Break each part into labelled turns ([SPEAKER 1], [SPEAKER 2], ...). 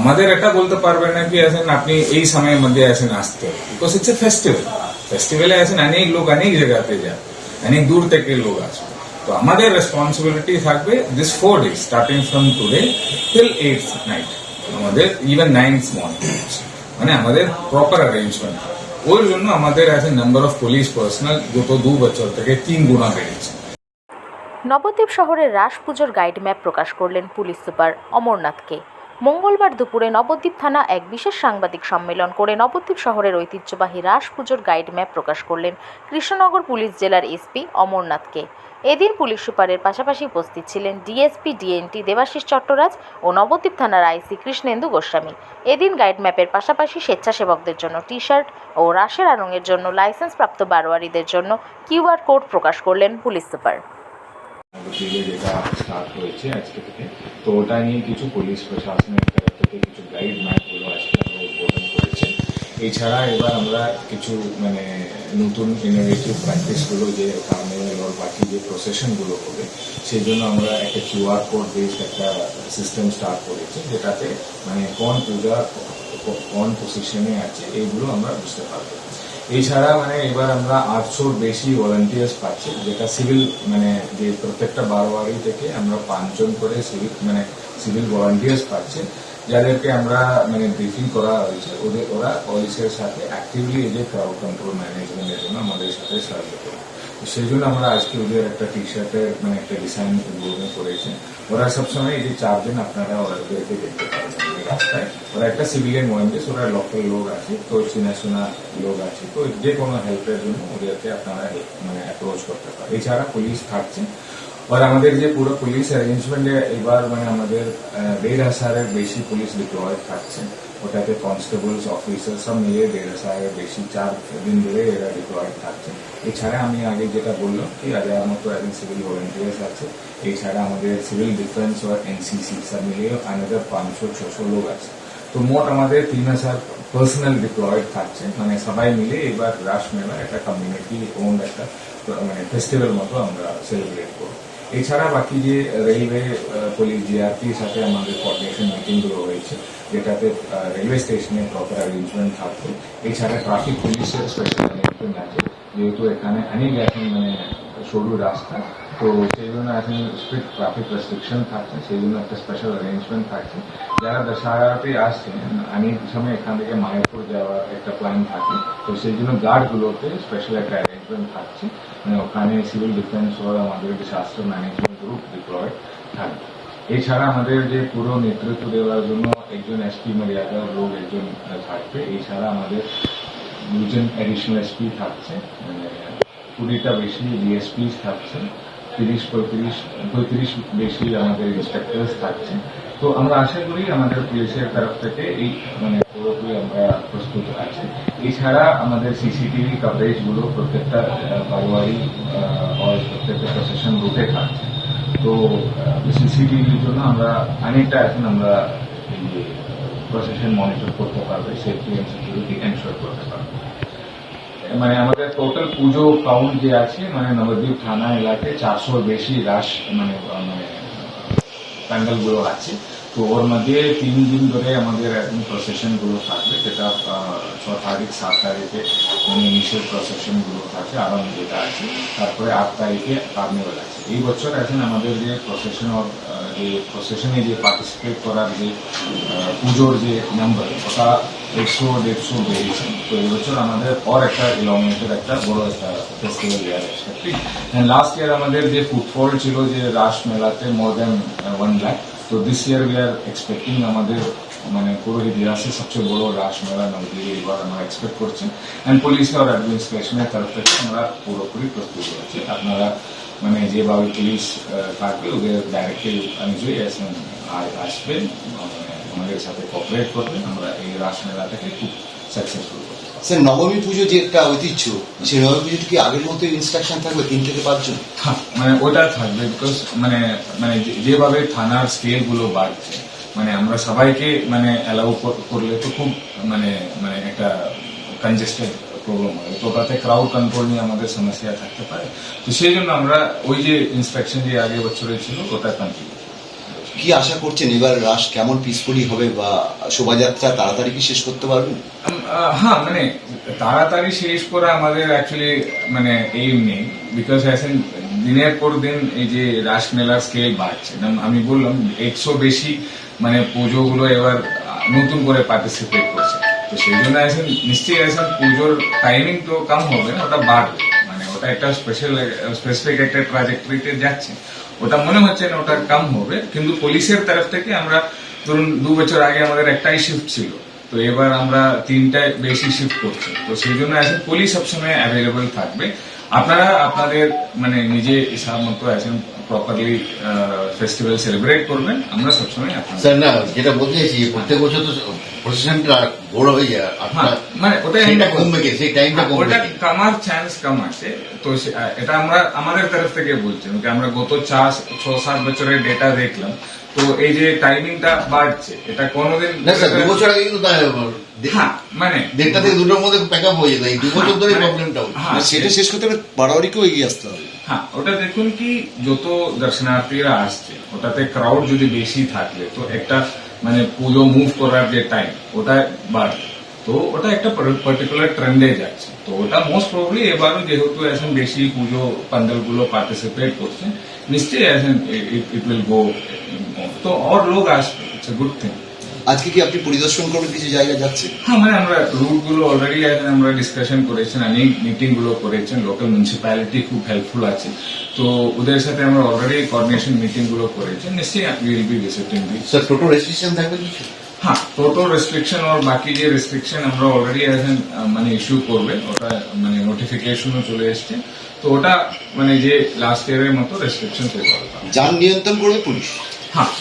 [SPEAKER 1] আমাদের এটা বলতে পারবেন না কি আসেন আপনি এই সময়ের মধ্যে আসেন আসতে। বিকজ ইটস এ ফেস্টিভ্যাল ফেস্টিভ্যালে আসেন অনেক লোক অনেক জায়গাতে যায় অনেক দূর থেকে লোক আসবে। তো আমাদের রেসপন্সিবিলিটি থাকবে this four days starting from today till eight night আমাদের ইভেন নাইন্থ মর্নিং মানে আমাদের প্রপার অ্যারেঞ্জমেন্ট ওর জন্য আমাদের আছে নাম্বার অফ পুলিশ পার্সোনাল গত দু বছর থেকে তিন গুণা বেড়েছে।
[SPEAKER 2] নবদ্বীপ শহরের রাস পুজোর গাইড ম্যাপ প্রকাশ করলেন পুলিশ সুপার অমরনাথকে। মঙ্গলবার দুপুরে নবদ্বীপ থানা এক বিশেষ সাংবাদিক সম্মেলন করে নবদ্বীপ শহরের ঐতিহ্যবাহী রাস পুজোর গাইড ম্যাপ প্রকাশ করলেন কৃষ্ণনগর পুলিশ জেলার এসপি অমরনাথকে এদিন পুলিশ সুপারের পাশাপাশি উপস্থিত ছিলেন ডিএসপি, ডিএনটি দেবাশিস চট্টরাজ ও নবদ্বীপ থানার আইসি কৃষ্ণেন্দু গোস্বামী। এদিন গাইড ম্যাপের পাশাপাশি স্বেচ্ছাসেবকদের জন্য টি শার্ট ও রাসের আরঙের জন্য লাইসেন্সপ্রাপ্ত বারোয়ারিদের জন্য কিউআর কোড প্রকাশ করলেন পুলিশ সুপার।
[SPEAKER 1] থেকে যেটা স্টার্ট হয়েছে আজকে থেকে, তো ওটা নিয়ে কিছু পুলিশ প্রশাসনের তরফ থেকে কিছু গাইড ম্যাপগুলো আজকে আমরা উদ্বোধন করেছে। এছাড়া এবার আমরা কিছু মানে নতুন ইনোভেটিভ প্র্যাকটিসগুলো যে কার্নিভাল ওর বাকি যে প্রসেশনগুলো হবে, সেই জন্য আমরা একটা কিউআর কোড বেসড একটা সিস্টেম স্টার্ট করেছি, যেটাতে মানে কোন পূজা, কোন পজিশনে আছে, এইগুলো আমরা বুঝতে পারব। এছাড়া মানে এবার আমরা আটশোর বেশি ভলান্টিয়ার্স পাচ্ছি, যেটা সিভিল মানে যে প্রত্যেকটা বারোয়ারি থেকে আমরা পাঁচজন করে সিভিল মানে সিভিল ভলান্টিয়ার্স পাচ্ছি, যাদেরকে আমরা মানে ব্রিফিং করা হয়েছে, ওদের, ওরা পুলিশের সাথে অ্যাক্টিভলি এই যে ক্রাউড কন্ট্রোল ম্যানেজমেন্টের জন্য আমাদের সাথে সাহায্য করে। সেই জন্য আমরা আজকে ওদের একটা টি শার্টের মানে একটা ডিজাইন উদ্বোধন করেছি। ওরা সবসময় এই যে চারজন আপনারা ওদেরকে দেখতে এই রাস্তায়। ওরা একটা সিভিলিয়ান ওয়েন্ডেস ওরা লোকাল লোক আছে, তো চেনাশোনা লোক আছে, তো যে কোনো হেল্পের জন্য ওদেরকে আপনারা মানে অ্যাপ্রোচ করতে পারেন। এছাড়া পুলিশ থাকছে। আর আমাদের যে পুরো পুলিশ অ্যারেঞ্জমেন্টে এবার মানে আমাদের দেড় হাজারের বেশি পুলিশ ডিপ্লয়েড থাকছে ওটাতে কনস্টেবলস অফিসার সব মিলিয়ে দেড় হাজারের বেশি চার দিন ধরে এরা ডিপ্লয়েড থাকছে এছাড়া আমি আগে যেটা বললাম কি হাজার মতো এখন সিভিল ভলেন্টিয়ার্স আছে এছাড়া আমাদের সিভিল ডিফেন্স ও এনসিসি সব মিলিয়ে আমাদের পাঁচশো ছশো লোক আছে তো মোট আমাদের তিন হাজার পার্সোনাল ডিপ্লয়েড থাকছে মানে সবাই মিলে এবার রাস মেলা একটা কমিউনিটি ওন একটা মানে ফেস্টিভ্যাল মতো আমরা সেলিব্রেট করব এছাড়া বাকি যে রেলওয়ে পুলিশ জিআরপির সাথে আমাদের কোঅর্ডিনেশন মিটিংগুলো রয়েছে যেটাতে রেলওয়ে স্টেশনে প্রপার অ্যারেঞ্জমেন্ট থাকবে। এছাড়া ট্রাফিক পুলিশের স্পেশাল অ্যারেঞ্জমেন্ট আছে। যেহেতু এখানে অনেক এখন মানে সরু রাস্তা তো সেই জন্য এখন স্ট্রিক্ট ট্রাফিক রেস্ট্রিকশন থাকছে, সেই জন্য একটা স্পেশাল অ্যারেঞ্জমেন্ট থাকছে। যারা দশারাতে আসছে অনেক সময় এখান থেকে মায়াপুর যাওয়ার একটা প্ল্যান থাকে তো সেই জন্য গার্ডগুলোতে স্পেশাল একটা অ্যারেঞ্জমেন্ট থাকছে। মানে ওখানে সিভিল ডিফেন্স ও আমাদের ডিসাস্টার ম্যানেজমেন্ট গ্রুপ ডিপ্লয়েড থাকবে। এছাড়া আমাদের যে পুরো নেতৃত্ব দেওয়ার জন্য একজন এসপি মর্যাদার লোক একজন থাকবে। এছাড়া আমাদের দুজন অ্যাডিশনাল এসপি থাকছে। মানে কুড়িটা বেশি ডিএসপি থাকছে, তিরিশ পঁয়ত্রিশ পঁয়ত্রিশ বেশি আমাদের ইন্সপেক্টর্স থাকছে। তো আমরা আশা করি আমাদের পুলিশের তরফ থেকে এই মানে পুরোপুরি আমরা প্রস্তুত আছি। এছাড়া আমাদের সিসিটিভি কভারেজগুলো প্রত্যেকটা বারোয়ারি প্রত্যেকটা প্রশাসন রুটে থাকছে। তো সিসিটিভির জন্য আমরা অনেকটা এখন আমরা প্রশাসন মনিটর করতে পারবে সেফটি অ্যান্ড সিকিউরিটি এনশোর করতে পারবে। মানে আমাদের টোটাল পুজো কাউন্ট যে আছে মানে নবদ্বীপ থানা এলাকায় চারশোর বেশি রাস মানে মানে প্যান্ডেলগুলো আছে। তো ওর মধ্যে তিন দিন ধরে আমাদের এখন প্রসেশনগুলো থাকবে যেটা ছ তারিখ সাত তারিখে মানে ইনিশিয়াল প্রসেশনগুলো থাকে আরাম যেটা আছে। তারপরে আট তারিখে কার্নিভাল আছে। এই বছর এখন আমাদের যে প্রসেশন আহ, যে প্রসেশনে যে পার্টিসিপেট করার যে পুজোর যে নাম্বার ওটা একশো দেড়শো বেড়েছে। তো এবছর আমাদের ওর একটা ইলংমেন্টের একটা বড় একটা festival year expecting last year আমাদের যে ফুটফল ছিল যে রাস মেলাতে মোর দেন ওয়ান লাখ তো this year we are expecting আমাদের মানে পুরো ইতিহাসে সবচেয়ে বড় রাস মেলা নদীকে এবার আমরা এক্সপেক্ট করছি। অ্যান্ড পুলিশ আর অ্যাডমিনিস্ট্রেশনের তরফ থেকে আমরা পুরোপুরি প্রস্তুত রয়েছি। আপনারা মানে যেভাবে পুলিশ থাকবে ওদের ডাইরেক্টলি অনুযায়ী আসবেন মানে আমাদের সাথে কোঅপারেট করবেন আমরা এই রাস মেলাটাকে খুব সাকসেসফুল করতে পারব।
[SPEAKER 3] স্যার নবমী পুজো যে একটা ঐতিহ্য সেই নবমী পুজোতে কি আগের মতো ইনস্ট্রাকশন থাকবে তিন থেকে পাঁচজন
[SPEAKER 1] মানে ওটা থাকবে বিকজ মানে মানে যেভাবে থানার স্কেলগুলো বাড়ছে মানে আমরা সবাইকে মানে অ্যালাউ করলে তো খুব মানে মানে একটা কনজেস্টেড প্রবলেম হয়। তো তাতে ক্রাউড কন্ট্রোল নিয়ে আমাদের সমস্যা থাকতে পারে। তো সেই জন্য আমরা ওই যে ইন্সপেকশন যে আগে বছরে ছিল ওটা কন্টিনিউ
[SPEAKER 3] কি আশা করছেন এবার রাস কেমন পিসফুলি হবে বা শোভাযাত্রা তাড়াতাড়ি কি শেষ করতে পারবেন
[SPEAKER 1] হ্যাঁ মানে তাড়াতাড়ি শেষ করা আমাদের অ্যাকচুয়ালি মানে এইম নেই। বিকজ এখন দিনের পর দিন এই যে রাস মেলার স্কেল বাড়ছে। আমি বললাম একশো বেশি মানে পুজোগুলো এবার নতুন করে পার্টিসিপেট করছে। তো সেই জন্য এখন নিশ্চয়ই এখন পুজোর টাইমিং তো কম হবে না ওটা বাড়বে। মানে ওটা একটা স্পেশাল স্পেসিফিক একটা ট্রাজেক্টরিতে যাচ্ছে। ওটা মনে হচ্ছে না ওটা কম হবে, কিন্তু পুলিশের তরফ থেকে আমরা ধরুন দু বছর আগে আমাদের একটাই শিফট ছিল, তো এবার আমরা তিনটায় বেশি শিফট করছি। তো সেই জন্য এখন পুলিশ সবসময় অ্যাভেলেবল থাকবে। আপনারা আপনাদের মানে নিজে হিসাব মতো এখন প্রপারলি ফেস্টিভ্যাল সেলিব্রেট করবেন আমরা সবসময়
[SPEAKER 4] স্যার না যেটা বলতে চাইছি প্রত্যেক বছর তো প্রসেশনটা বড় হয়ে যায়
[SPEAKER 1] হ্যাঁ মানে ওটাই বলছি।
[SPEAKER 4] কমবে কি? সেই টাইমটা
[SPEAKER 1] হ্যাঁ,
[SPEAKER 4] কমবে
[SPEAKER 1] ওটা কামার চান্স কম আছে তো এটা আমরা আমাদের তরফ থেকে বলছি যে আমরা গত চার ছ সাত বছরের ডেটা দেখলাম। তো এই যে টাইমিংটা বাড়ছে এটা কোনোদিন
[SPEAKER 4] না স্যার দু বছর আগে কিন্তু
[SPEAKER 1] হ্যাঁ মানে
[SPEAKER 4] দেড়টা থেকে দুটোর মধ্যে প্যাক আপ হয়ে যেত এই দু বছর ধরে
[SPEAKER 1] হ্যাঁ,
[SPEAKER 4] প্রবলেমটা হচ্ছে।
[SPEAKER 1] হ্যাঁ,
[SPEAKER 3] সেটা শেষ করতে বাড়াবাড়িকেও এগিয়ে আসতে হবে।
[SPEAKER 1] হ্যাঁ ওটা দেখুন কি, যত দর্শনার্থীরা আসছে, ওটাতে ক্রাউড যদি বেশি থাকলে তো একটা মানে পুজো মুভ করার যে টাইম ওটা বাড়বে। তো ওটা একটা পার্টিকুলার ট্রেন্ডে যাচ্ছে। তো ওটা মোস্ট প্রবলি এবারও যেহেতু এখন বেশি পুজো প্যান্ডেলগুলো পার্টিসিপেট করছে, নিশ্চয়ই এখন ইট উইল গো তো আর লোক আসবে ইটস গুড থিং
[SPEAKER 3] আজকে কি আপনি পরিদর্শন করবেন কিছু জায়গা যাচ্ছে?
[SPEAKER 1] হ্যাঁ মানে আমরা রুটগুলো অলরেডি আমরা ডিসকাশন করেছেন অনেক মিটিংগুলো করেছেন লোকাল মিউনিসিপ্যালিটি খুব হেল্পফুল আছে। তো ওদের সাথে আমরা অলরেডি কোঅর্ডিনেশন মিটিংগুলো করেছেন নিশ্চয়ই will be visiting the
[SPEAKER 4] sir total restriction থাকবে কিছু?
[SPEAKER 1] হ্যাঁ টোটাল রেস্ট্রিকশন আর বাকি যে রেস্ট্রিকশন আমরা অলরেডি মানে ইস্যু করবে ওটা মানে নোটিফিকেশনও চলে এসছে। তো ওটা মানে যে লাস্ট ইয়ারের মতো রেস্ট্রিকশন
[SPEAKER 3] যান নিয়ন্ত্রণ করবে পুলিশ?
[SPEAKER 1] হ্যাঁ।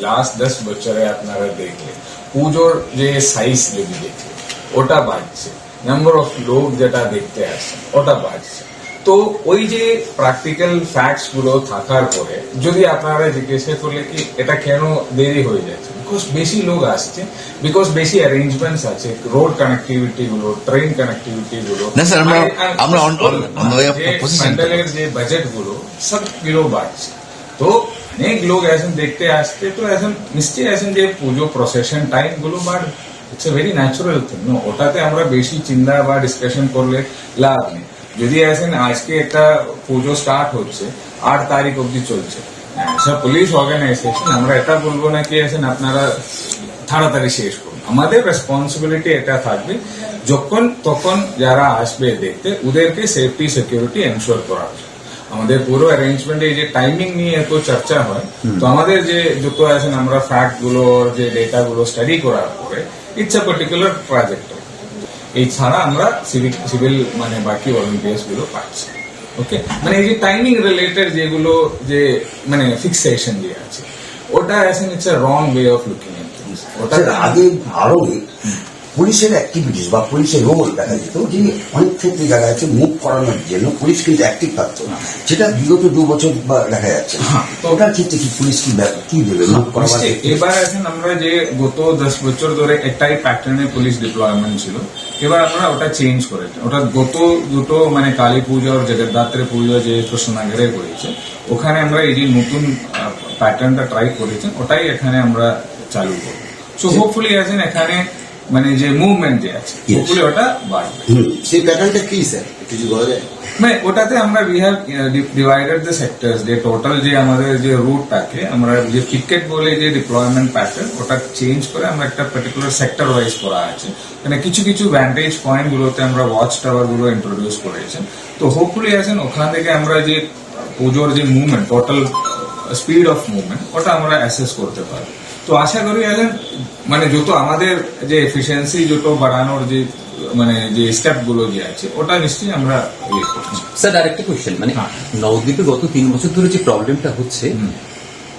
[SPEAKER 1] লাস্ট দশ বছরে আপনারা দেখলে পুজোর যে সাইজ যদি দেখলে ওটা বাড়ছে। নাম্বার অফ লোক যেটা দেখতে আসছে ওটা বাড়ছে। তো ওই যে প্র্যাকটিক্যাল ফ্যাক্টসগুলো থাকার পরে যদি আপনারা জিজ্ঞাসা করলে কি এটা কেন দেরি হয়ে যাচ্ছে? বিকজ বেশি লোক আসছে বিকজ বেশি অ্যারেঞ্জমেন্টস আছে রোড কানেক্টিভিটি গুলো ট্রেন কানেক্টিভিটি গুলো।
[SPEAKER 4] আমরা-
[SPEAKER 1] যে বাজেটগুলো সব কিলো বাড়ছে। তো অনেক লোক এখন দেখতে আসতে তো এখন নিশ্চয়ই এখন যে পুজো প্রসেশন টাইমগুলো বাড়বে it's a very natural thing ওটাতে আমরা বেশি চিন্তা বা ডিসকাশন করলে লাভ নেই যদি এখন আজকে একটা পুজো স্টার্ট হচ্ছে আট তারিখ অবধি চলছে পুলিশ অর্গানাইজেশন আমরা এটা বলব না কি এখন আপনারা তাড়াতাড়ি শেষ করুন আমাদের রেসপন্সিবিলিটি এটা থাকবে যখন তখন যারা আসবে দেখতে ওদেরকে সেফটি সিকিউরিটি এনশোর করা হবে আমাদের পুরো অ্যারেঞ্জমেন্ট এই যে টাইমিং নিয়ে এত চর্চা হয় তো আমাদের যে যত আছেন আমরা ফ্যাক্টগুলো যে ডেটা গুলো স্টাডি করার পরে ইটস আ পার্টিকুলার প্রজেক্ট এই ছাড়া আমরা সিভিক সিভিল মানে বাকি ভলেন্টিয়ার্সগুলো পাচ্ছি। ওকে মানে এই যে টাইমিং রিলেটেড যেগুলো যে মানে ফিক্সেশন যে আছে ওটা এখন it's a wrong way of looking at ওটা
[SPEAKER 5] আগে আরও পুলিশের অ্যাক্টিভিটিস বা পুলিশের রোল দেখা যেত যে অনেক ক্ষেত্রে দেখা যাচ্ছে মুভ করানোর জন্য পুলিশ কিন্তু অ্যাক্টিভ থাকতো যেটা বিগত দু বছর বা দেখা যাচ্ছে।
[SPEAKER 1] হ্যাঁ, তো-
[SPEAKER 5] ওটার ক্ষেত্রে কি পুলিশ কি কি দেবে? করাবার
[SPEAKER 1] এবার এখন আমরা যে গত দশ বছর ধরে একটাই প্যাটার্নে পুলিশ ডিপ্লয়মেন্ট ছিল। এবার আমরা ওটা চেঞ্জ করেছি ওটা গত দুটো মানে কালী পুজো আর জগদ্ধাত্রী পুজো যে কৃষ্ণনগরে করেছে ওখানে আমরা এই যে নতুন প্যাটার্নটা ট্রাই করেছি ওটাই এখানে আমরা চালু করব সো হোপফুলি আছেন এখানে মানে যে মুভমেন্ট যে আছে. হোপফুলি ওটা বাড়বে।
[SPEAKER 3] সেই প্যাটার্নটা কি স্যার একটু যদি বলা যায়।
[SPEAKER 1] মানে ওটাতে আমরা we have divided the sectors যে টোটাল যে আমাদের যে রুট থাকে আমরা যে পিকেট বলে যে ডিপ্লয়মেন্ট প্যাটার্ন ওটা চেঞ্জ করে আমরা একটা পার্টিকুলার সেক্টর ওয়াইজ করা আছে। মানে কিছু কিছু ভ্যান্টেজ পয়েন্ট গুলোতে আমরা ওয়াচ টাওয়ারগুলো ইন্ট্রোডিউস করেছেন। তো হোপফুলি আছেন ওখান থেকে আমরা যে পুজোর যে movement total speed of movement ওটা আমরা অ্যাসেস করতে পারি তো আশা করি এখন মানে যত আমাদের যে এফিসিয়েন্সি যত বাড়ানোর যে মানে যে স্টেপগুলো যে আছে ওটা নিশ্চয়ই আমরা ইয়ে করছি
[SPEAKER 6] স্যার আরেকটা কোয়েশ্চেন মানে
[SPEAKER 1] হ্যাঁ।
[SPEAKER 6] নবদ্বীপে গত তিন বছর ধরে যে প্রবলেমটা হচ্ছে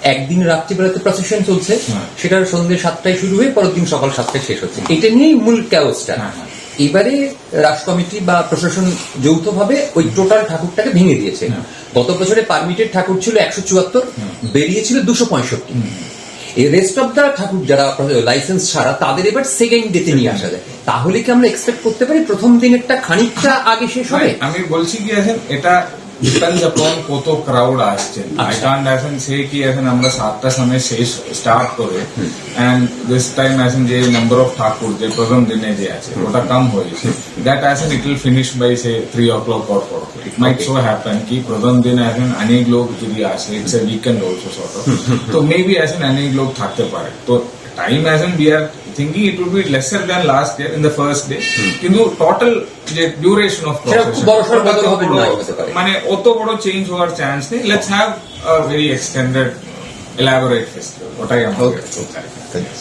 [SPEAKER 6] একদিন রাত্রিবেলাতে প্রসেশন চলছে
[SPEAKER 1] হ্যাঁ।
[SPEAKER 6] সেটার সন্ধ্যে সাতটায় শুরু হয়ে পরের দিন সকাল সাতটায় শেষ হচ্ছে এটা নিয়েই মূল ক্যাওসটা
[SPEAKER 1] হ্যাঁ।
[SPEAKER 6] এবারে রাজ কমিটি বা প্রশাসন যৌথভাবে ওই টোটাল ঠাকুরটাকে ভেঙে দিয়েছে। গত বছরে পারমিটেড ঠাকুর ছিল একশো চুয়াত্তর বেরিয়েছিল দুশো পঁয়ষট্টি রেস্ট অফ দ্য ঠাকুর যারা লাইসেন্স ছাড়া, তাদের এবার সেকেন্ড ডেতে নিয়ে আসা যায়। তাহলে কি আমরা এক্সপেক্ট করতে পারি? প্রথম দিনেরটা খানিকটা আগে শেষ হবে?
[SPEAKER 1] আমি বলছি কি এখন এটা ডিপেন্ডস আপন কত ক্রাউড আসছে আই কান্ট এখন সে কি এখন আমরা সাতটার সময় শেষ স্টার্ট করে এন্ড দিস টাইম এখন যে নাম্বার অফ ঠাকুর যে প্রথম দিনে যে আছে ওটা কম হয়েছে দ্যাট এখন it will finish by say three o'clock or four it might so happen কি প্রথম দিনে এখন অনেক লোক যদি আসে it's a weekend also sort of তো মেবি এখন অনেক লোক থাকতে পারে তো টাইম এখন we are thinking it will be lesser than last year in the first day কিন্তু টোটাল যে ডিউরেশন অফ
[SPEAKER 6] সেটা খুব বড়সড় বদল হবে নাও হতে পারে।
[SPEAKER 1] মানে অত বড় চেঞ্জ হওয়ার চান্স নেই let's have a very extended elaborate festival ওটাই আমাদের
[SPEAKER 6] Okay.
[SPEAKER 1] চাই।
[SPEAKER 5] Thanks.